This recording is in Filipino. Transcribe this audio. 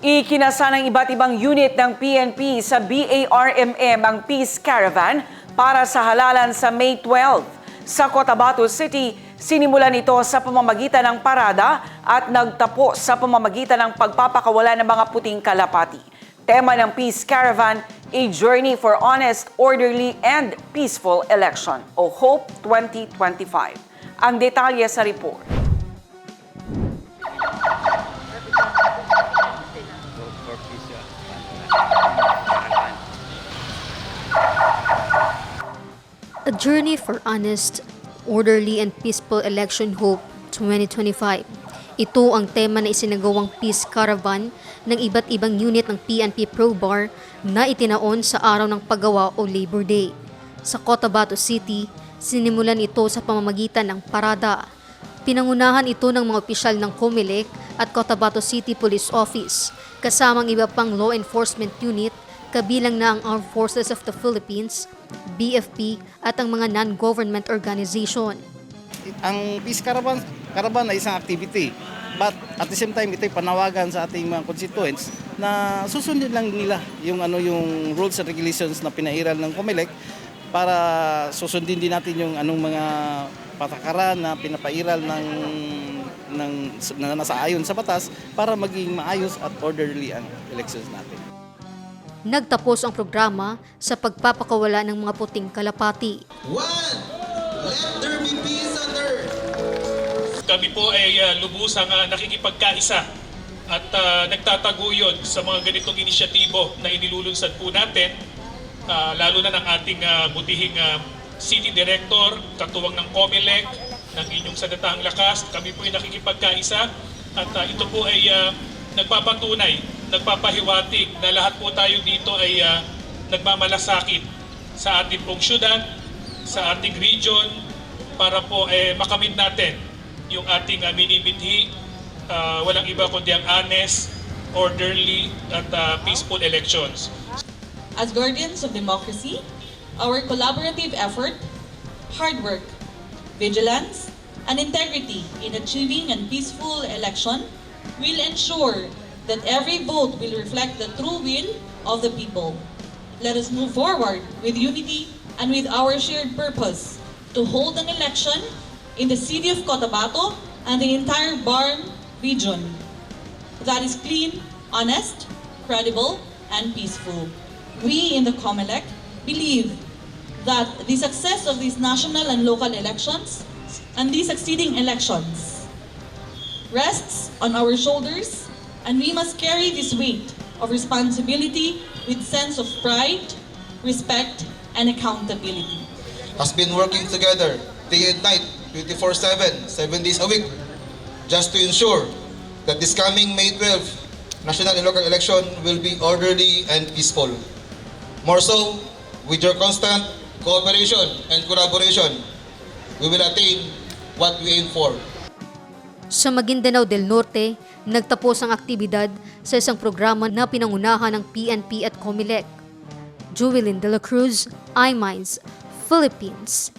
Ikinasa ng iba't ibang unit ng PNP sa BARMM ang Peace Caravan para sa halalan sa May 12. Sa Cotabato City, sinimulan ito sa pamamagitan ng parada at nagtapos sa pamamagitan ng pagpapakawala ng mga puting kalapati. Tema ng Peace Caravan, A Journey for Honest, Orderly and Peaceful Election o HOPE 2025. Ang detalye sa report. A Journey for Honest, Orderly and Peaceful Election Hope 2025. Ito ang tema na isinagawang Peace Caravan ng iba't ibang unit ng PNP Pro Bar na itinaon sa araw ng paggawa o Labor Day. Sa Cotabato City, sinimulan ito sa pamamagitan ng parada. Pinangunahan ito ng mga opisyal ng COMELEC at Cotabato City Police Office, kasamang iba pang law enforcement unit kabilang na ang Armed Forces of the Philippines, BFP at ang mga non-government organization. ang peace caravan, caravan ay isang activity. But at the same time, ito'y panawagan sa ating mga constituents na susundin lang nila yung ano yung rules and regulations na pinairal ng COMELEC para susundin din natin yung anong mga patakaran na pinapairal ng ng na nasa ayon sa batas para maging maayos at orderly ang elections natin. Nagtapos ang programa sa pagpapakawala ng mga puting kalapati. One, let there be peace on earth. Kami po ay uh, lubusang uh, nakikipagkaisa at uh, nagtataguyod sa mga ganitong inisyatibo na inilulunsad po natin, uh, lalo na ng ating uh, butihing uh, City Director, katuwang ng COMELEC, ng inyong sadatang lakas. Kami po ay nakikipagkaisa at uh, ito po ay uh, nagpapatunay, nagpapahiwatig na lahat po tayo dito ay uh, nagmamalasakit sa ating pong syudad, sa ating region, para po eh, makamit natin yung ating uh, minimithi, uh, walang iba kundi ang honest, orderly at uh, peaceful elections. As guardians of democracy, our collaborative effort, hard work, vigilance, and integrity in achieving a peaceful election will ensure that every vote will reflect the true will of the people. Let us move forward with unity and with our shared purpose to hold an election in the city of Cotabato and the entire Barm region that is clean, honest, credible, and peaceful. We in the COMELEC believe that the success of these national and local elections and these succeeding elections rests on our shoulders and we must carry this weight of responsibility with sense of pride, respect, and accountability. Has been working together day and night, 24-7, 7 days a week, just to ensure that this coming May 12 national and local election will be orderly and peaceful. More so, with your constant cooperation and collaboration, we will attain what we aim for. Sa Maguindanao del Norte, nagtapos ang aktibidad sa isang programa na pinangunahan ng PNP at COMELEC. Juwelyn de la Cruz, iMinds, Philippines.